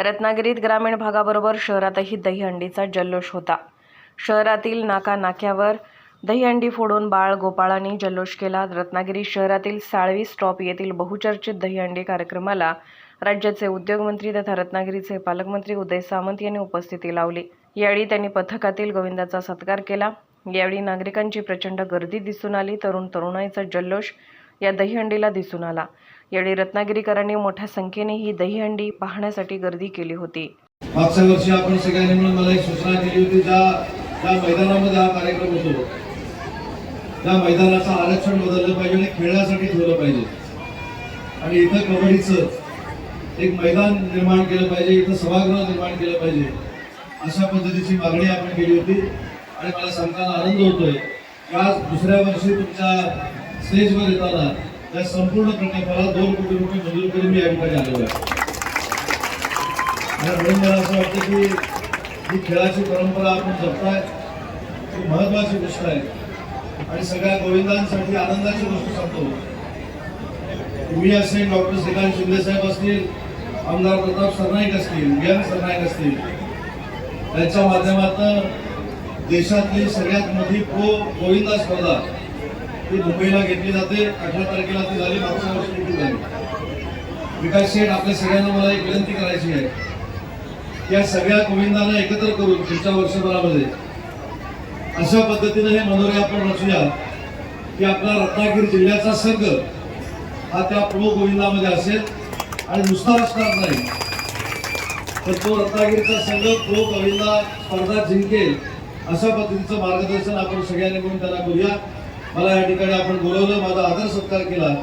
रत्नागिरीत ग्रामीण भागाबरोबर शहरातही दहीहंडीचा जल्लोष होता. शहरातील नाका नाक्यावर दहीहंडी फोडून बाळ गोपाळांनी जल्लोष केला. रत्नागिरी शहरातील साळवी स्टॉप येथील बहुचर्चित दहीहंडी कार्यक्रमाला राज्याचे उद्योगमंत्री तथा रत्नागिरीचे पालकमंत्री उदय सामंत यांनी उपस्थिती लावली. यावेळी त्यांनी पथकातील गोविंदाचा सत्कार केला. यावेळी नागरिकांची प्रचंड गर्दी दिसून आली. तरुण तरुणाईचा जल्लोष या दहीहंडीला दिसून आला. यावेळी रत्नागिरीकरांनी मोठ्या संख्येने ही दहीहंडी पाहण्यासाठी गर्दी केली होती. मागच्या वर्षी आपण सगळ्यांनी मिळून मला एक सूचना केली होती ज्या ज्या मैदानामध्ये हा कार्यक्रम होतो त्या मैदानाचं आरक्षण बदललं पाहिजे आणि खेळण्यासाठी ठेवलं पाहिजे. आणि इथं कबड्डीचं एक मैदान निर्माण केलं पाहिजे इथं सभागृह निर्माण केलं पाहिजे अशा पद्धतीची मागणी आपण केली होती. आणि मला सांगताना आनंद होतोय की आज दुसऱ्या वर्षी तुमच्या स्टेजवर येताना या संपूर्ण प्रकल्पाला दोन कोटी रुपये मंजूर करून मी या ठिकाणी आलेलो आहे. आणि म्हणून मला असं वाटतं की ही खेळाची परंपरा आपण जपताय ही महत्वाची गोष्ट आहे. आणि सगळ्या गोविंदांसाठी आनंदाची गोष्ट सांगतो. मी असेल डॉक्टर श्रीकांत शिंदेसाहेब असतील आमदार प्रताप सरनाईक असतील विहान सरनाईक असतील. त्यांच्या माध्यमातून देशातली सगळ्यात मोठी प्रो गोविंदा स्पर्धा ती मुंबईला घेतली जाते. अठरा तारखेला ती झाली. मागच्या वर्षी देखील झाली. विकास शेठ आपल्या सगळ्यांना मला एक विनंती करायची आहे. या सगळ्या गोविंदांना एकत्र करून पुढच्या वर्षभरामध्ये अशा पद्धतीने हे मनोरे आपण रचूया की आपला रत्नागिरी जिल्ह्याचा संघ हा त्या प्रो गोविंदामध्ये असेल आणि नुसता असणार नाही. तर तो रत्नागिरीचा संघ प्रो गोविंदा स्पर्धा जिंकेल अशा पद्धतीचं मार्गदर्शन आपण सगळ्यांनी मिळून त्यांना करूया. मला या ठिकाणी आपण बोलवलं माझा आदर सत्कार केला.